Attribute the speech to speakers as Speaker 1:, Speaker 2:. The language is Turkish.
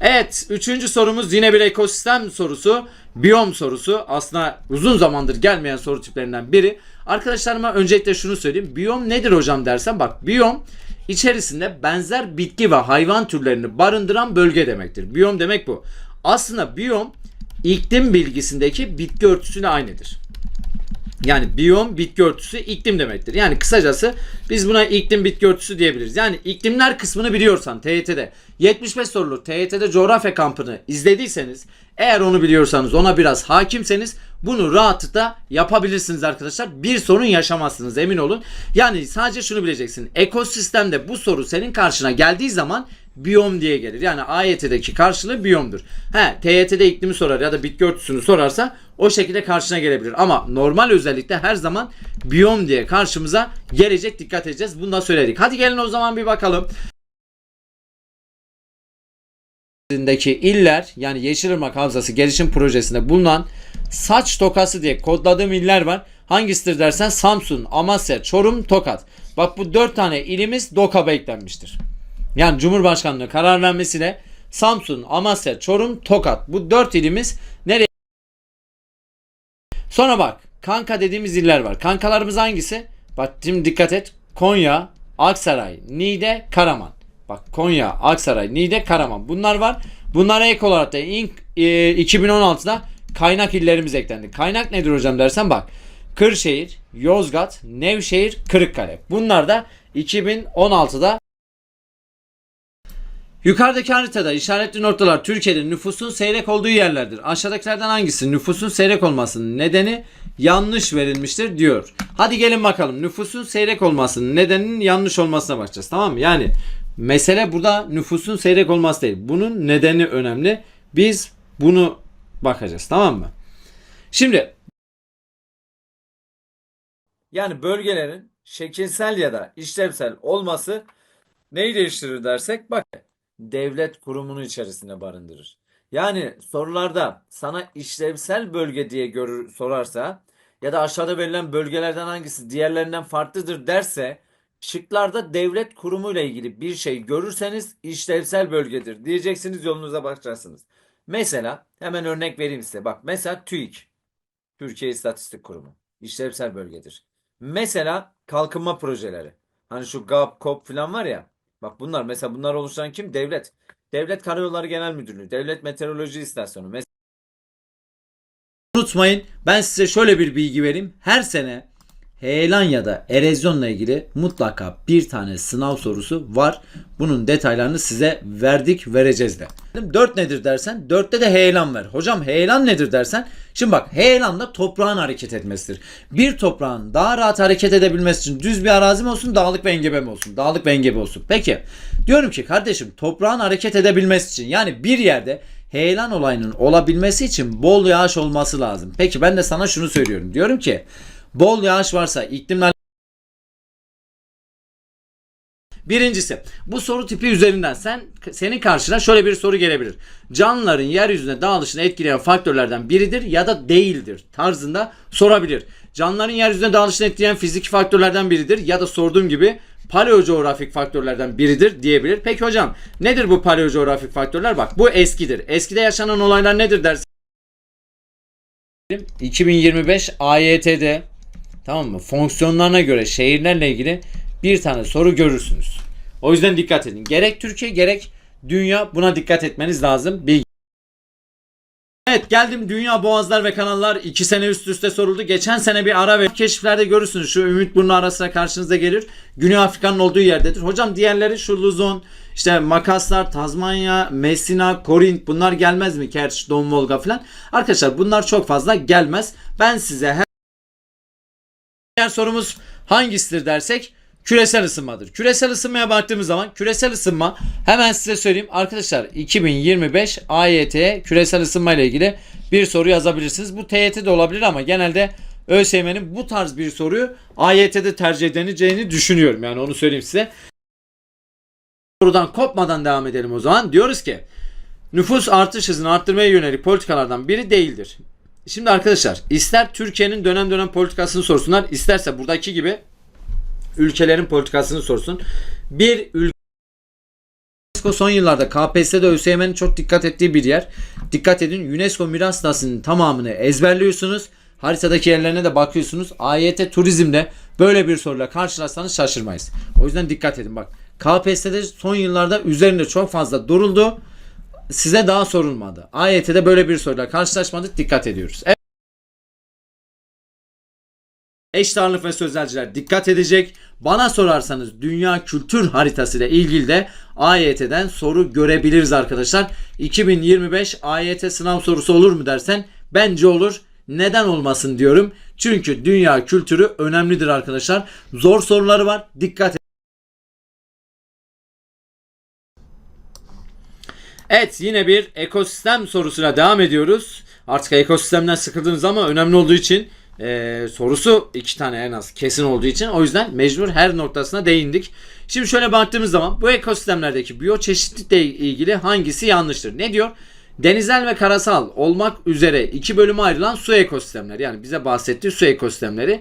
Speaker 1: Evet, üçüncü sorumuz yine bir ekosistem sorusu. Biyom sorusu. Aslında uzun zamandır gelmeyen soru tiplerinden biri. Arkadaşlarıma öncelikle şunu söyleyeyim. Biyom nedir hocam dersen bak biyom içerisinde benzer bitki ve hayvan türlerini barındıran bölge demektir. Biyom demek bu. Aslında biyom iklim bilgisindeki bitki örtüsüne aynıdır. Yani biyom bitki örtüsü iklim demektir. Yani kısacası biz buna iklim bitki örtüsü diyebiliriz. Yani iklimler kısmını biliyorsan TYT'de 75 sorulu TYT'de coğrafya kampını izlediyseniz eğer onu biliyorsanız ona biraz hakimseniz bunu rahatlıkla yapabilirsiniz arkadaşlar. Bir sorun yaşamazsınız emin olun. Yani sadece şunu bileceksin. Ekosistemde bu soru senin karşına geldiği zaman biyom diye gelir. Yani AYT'deki karşılığı biyomdur. He, TYT'de iklimi sorar ya da bitki örtüsünü sorarsa o şekilde karşına gelebilir. Ama normal özellikle her zaman biyom diye karşımıza gelecek. Dikkat edeceğiz. Bunu da söyledik. Hadi gelin o zaman bir bakalım. Deki iller yani Yeşilırmak Havzası gelişim projesinde bulunan saç tokası diye kodladığım iller var. Hangisidir dersen Samsun, Amasya, Çorum, Tokat. Bak bu dört tane ilimiz DOKAB'a eklenmiştir. Yani Cumhurbaşkanlığı karar vermesiyle Samsun, Amasya, Çorum, Tokat. Bu dört ilimiz nereye? Sonra bak kanka dediğimiz iller var. Kankalarımız hangisi? Bak şimdi dikkat et. Konya, Aksaray, Niğde, Karaman. Bak Konya, Aksaray, Niğde, Karaman. Bunlar var. Bunlara ek olarak da ilk, e, 2016'da kaynak illerimiz eklendi. Kaynak nedir hocam dersen bak. Kırşehir, Yozgat, Nevşehir, Kırıkkale. Bunlar da 2016'da Yukarıdaki haritada işaretli noktalar Türkiye'de nüfusun seyrek olduğu yerlerdir. Aşağıdakilerden hangisi nüfusun seyrek olmasının nedeni yanlış verilmiştir diyor. Hadi gelin bakalım nüfusun seyrek olmasının nedeninin yanlış olmasına bakacağız tamam mı? Yani mesele burada nüfusun seyrek olması değil. Bunun nedeni önemli. Biz bunu bakacağız tamam mı? Şimdi yani bölgelerin şekilsel ya da işlevsel olması neyi değiştirir dersek bak devlet kurumunu içerisinde barındırır. Yani sorularda sana işlevsel bölge diye görür sorarsa ya da aşağıda verilen bölgelerden hangisi diğerlerinden farklıdır derse şıklarda devlet kurumu ile ilgili bir şey görürseniz işlevsel bölgedir diyeceksiniz yolunuza bakacaksınız. Mesela hemen örnek vereyim size. Bak mesela TÜİK Türkiye İstatistik Kurumu işlevsel bölgedir. Mesela kalkınma projeleri. Hani şu GAP, KOP falan var ya. Bak bunlar mesela bunlar oluşturan kim? Devlet. Devlet Karayolları Genel Müdürlüğü, Devlet Meteoroloji İstasyonu. Mes- Unutmayın ben size şöyle bir bilgi vereyim. Her sene heyelan ya da erozyonla ilgili mutlaka bir tane sınav sorusu var. Bunun detaylarını size verdik vereceğiz de. 4 nedir dersen 4'te de heyelan ver. Hocam heyelan nedir dersen şimdi bak heyelan da toprağın hareket etmesidir. Bir toprağın daha rahat hareket edebilmesi için düz bir arazi mi olsun dağlık ve engebe mi olsun? Dağlık ve engebe olsun. Peki diyorum ki kardeşim toprağın hareket edebilmesi için yani bir yerde heyelan olayının olabilmesi için bol yağış olması lazım. Peki ben de sana şunu söylüyorum. Diyorum ki bol yağış varsa iklimle Birincisi bu soru tipi üzerinden sen senin karşına şöyle bir soru gelebilir. Canlıların yeryüzüne dağılışını etkileyen faktörlerden biridir ya da değildir tarzında sorabilir. Canlıların yeryüzüne dağılışını etkileyen fiziki faktörlerden biridir ya da sorduğum gibi paleocoğrafik faktörlerden biridir diyebilir. Peki hocam nedir bu paleocoğrafik faktörler? Bak bu eskidir. Eskide yaşanan olaylar nedir dersin? 2025 AYT'de tamam mı? Fonksiyonlarına göre şehirlerle ilgili bir tane soru görürsünüz. O yüzden dikkat edin. Gerek Türkiye gerek dünya buna dikkat etmeniz lazım. Bilgi. Evet geldim Dünya Boğazlar ve Kanallar 2 sene üst üste soruldu. Geçen sene bir ara ve keşiflerde görürsünüz. Şu Ümit Burnu arasına karşınıza gelir. Güney Afrika'nın olduğu yerdedir. Hocam diğerleri şu Luzon, işte Makaslar, Tazmanya, Messina, Korint bunlar gelmez mi? Kerç, Don Volga falan. Arkadaşlar bunlar çok fazla gelmez. Ben size her Diğer sorumuz hangisidir dersek küresel ısınmadır. Küresel ısınmaya baktığımız zaman küresel ısınma hemen size söyleyeyim arkadaşlar 2025 AYT'ye küresel ısınma ile ilgili bir soru yazabilirsiniz. Bu TYT de olabilir ama genelde ÖSYM'nin bu tarz bir soruyu AYT'de tercih edileceğini düşünüyorum. Yani onu söyleyeyim size. Sorudan kopmadan devam edelim o zaman. Diyoruz ki nüfus artış hızını arttırmaya yönelik politikalardan biri değildir. Şimdi arkadaşlar ister Türkiye'nin dönem dönem politikasını sorsunlar isterse buradaki gibi ülkelerin politikasını sorsun. Bir ülke UNESCO son yıllarda KPSS'de ÖSYM'nin çok dikkat ettiği bir yer. Dikkat edin UNESCO miras listesinin tamamını ezberliyorsunuz. Haritadaki yerlerine de bakıyorsunuz. AYT turizmde böyle bir soruyla karşılaşsanız şaşırmayız. O yüzden dikkat edin bak. KPSS'de son yıllarda üzerinde çok fazla duruldu. Size daha sorulmadı. AYT'de böyle bir soruyla karşılaşmadık. Dikkat ediyoruz. Evet. Eş ağırlık ve sözelciler dikkat edecek. Bana sorarsanız dünya kültür haritası ile ilgili de AYT'den soru görebiliriz arkadaşlar. 2025 AYT sınav sorusu olur mu dersen bence olur. Neden olmasın diyorum. Çünkü dünya kültürü önemlidir arkadaşlar. Zor soruları var. Dikkat Evet yine bir ekosistem sorusuna devam ediyoruz. Artık ekosistemden sıkıldınız ama önemli olduğu için e, sorusu iki tane en az kesin olduğu için o yüzden mecbur her noktasına değindik. Şimdi şöyle baktığımız zaman bu ekosistemlerdeki biyoçeşitlilikle ilgili hangisi yanlıştır? Ne diyor? Denizel ve karasal olmak üzere iki bölüme ayrılan su ekosistemleri yani bize bahsettiği su ekosistemleri